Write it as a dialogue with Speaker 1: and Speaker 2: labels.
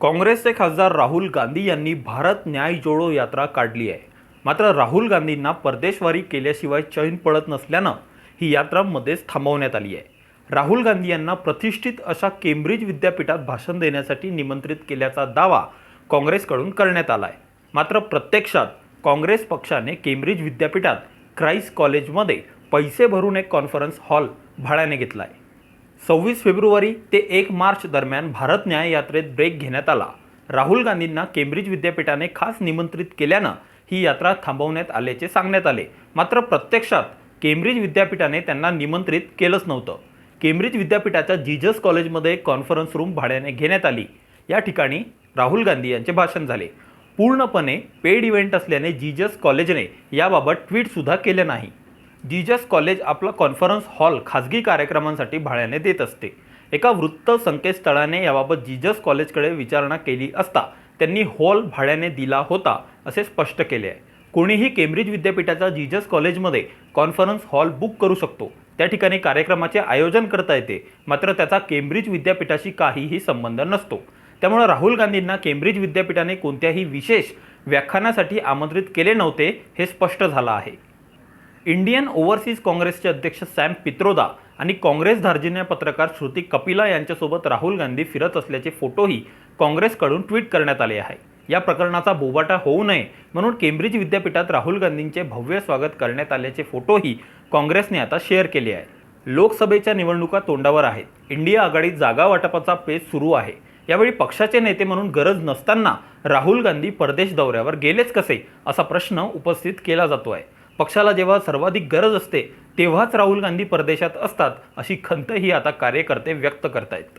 Speaker 1: काँग्रेसचे खासदार राहुल गांधी यांनी भारत न्याय जोडो यात्रा काढली आहे. मात्र राहुल गांधींना परदेशवारी केल्याशिवाय चैन पडत नसल्यानं ही यात्रा मध्येच थांबवण्यात आली आहे. राहुल गांधी यांना प्रतिष्ठित अशा केम्ब्रिज विद्यापीठात भाषण देण्यासाठी निमंत्रित केल्याचा दावा काँग्रेसकडून करण्यात आला आहे मात्र प्रत्यक्षात काँग्रेस पक्षाने केम्ब्रिज विद्यापीठात क्राईस्ट कॉलेजमध्ये पैसे भरून एक कॉन्फरन्स हॉल भाड्याने घेतला आहे सव्वीस फेब्रुवारी ते एक मार्च दरम्यान भारत न्याय यात्रेत ब्रेक घेण्यात आला. राहुल गांधींना केम्ब्रिज विद्यापीठाने खास निमंत्रित केल्यानं ही यात्रा थांबवण्यात आल्याचे सांगण्यात आले. मात्र प्रत्यक्षात केम्ब्रिज विद्यापीठाने त्यांना निमंत्रित केलंच नव्हतं. केम्ब्रिज विद्यापीठाच्या जीजस कॉलेजमध्ये कॉन्फरन्स रूम भाड्याने घेण्यात आली. या ठिकाणी राहुल गांधी यांचे भाषण झाले. पूर्णपणे पेड इव्हेंट असल्याने जीजस कॉलेजने याबाबत ट्विटसुद्धा केलं नाही. जीजस कॉलेज आपला कॉन्फरन्स हॉल खाजगी कार्यक्रमांसाठी भाड्याने देत असते. एका वृत्त संकेतस्थळाने याबाबत जीजस कॉलेजकडे विचारणा केली असता त्यांनी हॉल भाड्याने दिला होता असे स्पष्ट केले आहे. कोणीही केम्ब्रिज विद्यापीठाच्या जीजस कॉलेजमध्ये कॉन्फरन्स हॉल बुक करू शकतो. त्या ठिकाणी कार्यक्रमाचे आयोजन करता येते मात्र त्याचा केम्ब्रिज विद्यापीठाशी काहीही संबंध नसतो. त्यामुळे राहुल गांधींना केम्ब्रिज विद्यापीठाने कोणत्याही विशेष व्याख्यानासाठी आमंत्रित केले नव्हते हे स्पष्ट झालं आहे. इंडियन ओव्हरसीज काँग्रेसचे अध्यक्ष सॅम पित्रोदा आणि काँग्रेस धार्जिन्य पत्रकार श्रुती कपिला यांच्यासोबत राहुल गांधी फिरत असल्याचे फोटोही काँग्रेसकडून ट्विट करण्यात आले आहे. या प्रकरणाचा बोबाटा होऊ नये म्हणून केम्ब्रिज विद्यापीठात राहुल गांधींचे भव्य स्वागत करण्यात आल्याचे फोटोही काँग्रेसने आता शेअर केले आहे. लोकसभेच्या निवडणुका तोंडावर आहेत. इंडिया आघाडीत जागा वाटपाचा पेच सुरू आहे. यावेळी पक्षाचे नेते म्हणून गरज नसताना राहुल गांधी परदेश दौऱ्यावर गेलेच कसे असा प्रश्न उपस्थित केला जातो आहे पक्षाला जेव्हा सर्वाधिक गरज असते तेव्हाच राहुल गांधी परदेशात असतात अशी खंतही आता कार्यकर्ते व्यक्त करतायत.